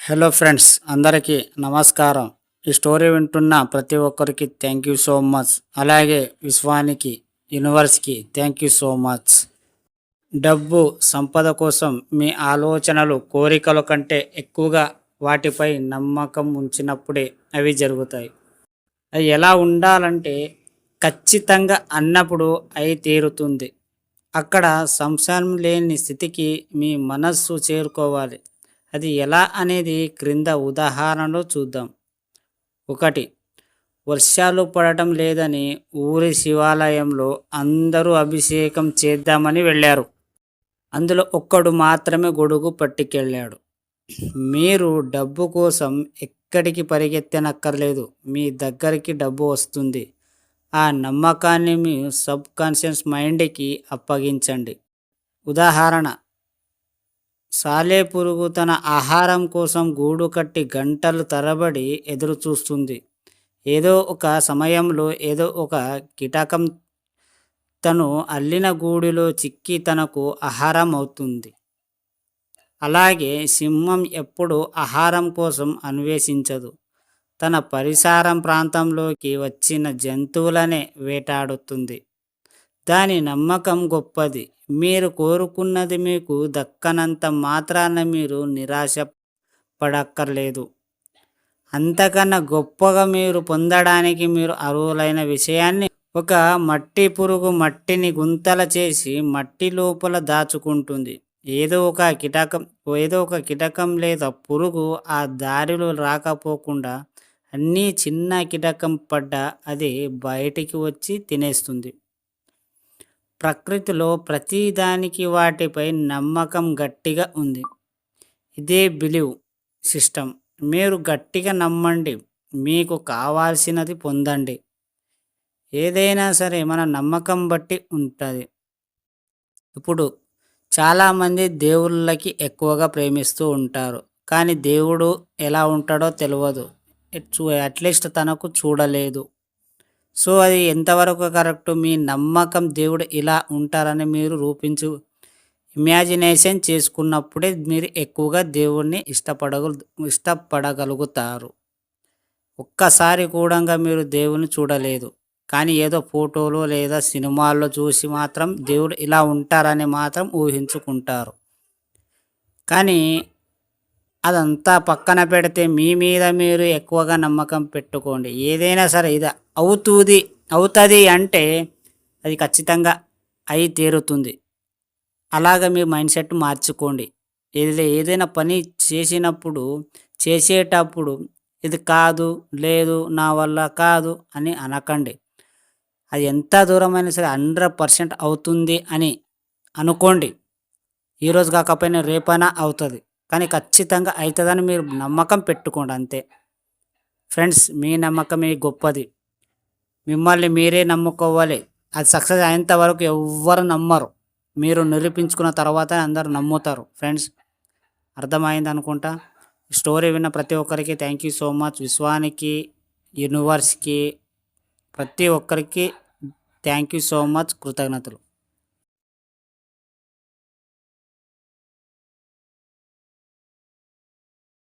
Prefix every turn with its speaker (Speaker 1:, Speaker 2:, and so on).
Speaker 1: Hello friends అందరికీ నమస్కారం. ఈ స్టోరీ వింటున్న ప్రతి ఒక్కరికి థ్యాంక్ యూ సో మచ్ అలాగే విశ్వానికి యూనివర్స్కి థ్యాంక్ యూ సో మచ్ డబ్బు సంపద కోసం మీ ఆలోచనలు కోరికల కంటే ఎక్కువగా వాటిపై నమ్మకం ఉంచినప్పుడే అవి జరుగుతాయి. అవి ఎలా ఉండాలంటే ఖచ్చితంగా అన్నప్పుడు అయి తీరుతుంది. అక్కడ సంశయం లేని స్థితికి మీ మనస్సు చేరుకోవాలి. అది ఎలా అనేది క్రింద ఉదాహరణలో చూద్దాం. ఒకటి వర్షాలు పడటం లేదని ఊరి శివాలయంలో అందరూ అభిషేకం చేద్దామని వెళ్ళారు. అందులో ఒక్కడు మాత్రమే గొడుగు పట్టుకెళ్ళాడు. మీరు డబ్బు కోసం ఎక్కడికి పరిగెత్తనక్కర్లేదు మీ దగ్గరికి డబ్బు వస్తుంది. ఆ నమ్మకాన్ని మీ సబ్ కాన్షియస్ మైండ్కి అప్పగించండి. ఉదాహరణ సాలెపురుగు తన ఆహారం కోసం గూడు కట్టి గంటలు తరబడి ఎదురుచూస్తుంది. ఏదో ఒక సమయంలో ఏదో ఒక కీటకం తను అల్లిన గూడిలో చిక్కి తనకు ఆహారం అవుతుంది. అలాగే సింహం ఎప్పుడు ఆహారం కోసం అన్వేషించదు. తన పరిసారం ప్రాంతంలోకి వచ్చిన జంతువులనే వేటాడుతుంది. దాని నమ్మకం గొప్పది. మీరు కోరుకున్నది మీకు దక్కనంత మాత్రాన మీరు నిరాశ పడక్కర్లేదు అంతకన్నా గొప్పగా మీరు పొందడానికి మీరు అర్హులైన విషయాన్ని ఒక మట్టి పురుగు మట్టిని గుంతల చేసి మట్టి లోపల దాచుకుంటుంది. ఏదో ఒక కిటకం ఏదో ఒక కిటకం లేదా పురుగు ఆ దారిలో రాకపోకుండా అన్నీ చిన్న కిటకం పడ్డ అది బయటికి వచ్చి తినేస్తుంది. ప్రకృతిలో ప్రతిదానికి వాటిపై నమ్మకం గట్టిగా ఉంది. ఇదే బిలీవ్ సిస్టమ్ మీరు గట్టిగా నమ్మండి. మీకు కావాల్సినది పొందండి. ఏదైనా సరే మన నమ్మకం బట్టి ఉంటుంది. ఇప్పుడు చాలామంది దేవుళ్ళకి ఎక్కువగా ప్రేమిస్తూ ఉంటారు. కానీ దేవుడు ఎలా ఉంటాడో తెలియదు అట్లీస్ట్ తనకు చూడలేదు. సో అది ఎంతవరకు కరెక్ట్? మీ నమ్మకం దేవుడు ఇలా ఉంటారని మీరు రూపించు ఇమాజినేషన్ చేసుకున్నప్పుడే మీరు ఎక్కువగా దేవుణ్ణి ఇష్టపడగ ఇష్టపడగలుగుతారు. ఒక్కసారి కూడా మీరు దేవుని చూడలేదు. కానీ ఏదో ఫోటోలో లేదా సినిమాల్లో చూసి మాత్రం దేవుడు ఇలా ఉంటారని మాత్రం ఊహించుకుంటారు. కానీ అదంతా పక్కన పెడితే మీ మీద మీరు ఎక్కువగా నమ్మకం పెట్టుకోండి. ఏదైనా సరే ఇదా అవుతుంది అవుతుంది అంటే అది ఖచ్చితంగా అయి తీరుతుంది. అలాగ మీ మైండ్ సెట్ మార్చుకోండి. ఏదైనా ఏదైనా పని చేసినప్పుడు చేసేటప్పుడు ఇది కాదు లేదు నా వల్ల కాదు అని అనకండి. అది ఎంత దూరమైనా సరే హండ్రెడ్ పర్సెంట్ అవుతుంది అని అనుకోండి. ఈరోజు కాకపోయినా రేపైనా అవుతుంది. కానీ ఖచ్చితంగా అవుతుందని మీరు నమ్మకం పెట్టుకోండి అంతే. ఫ్రెండ్స్ మీ నమ్మకమే గొప్పది. మిమ్మల్ని మీరే నమ్ముకోవాలి. అది సక్సెస్ అయ్యేంత వరకు ఎవ్వరు నమ్మరు. మీరు నిరూపించుకున్న తర్వాత అందరు నమ్ముతారు. ఫ్రెండ్స్ అర్థమైంది అనుకుంటా? స్టోరీ విన్న ప్రతి ఒక్కరికి థ్యాంక్ యూ సో మచ్ విశ్వానికి యూనివర్స్కి ప్రతి ఒక్కరికి థ్యాంక్ యూ సో మచ్ కృతజ్ఞతలు.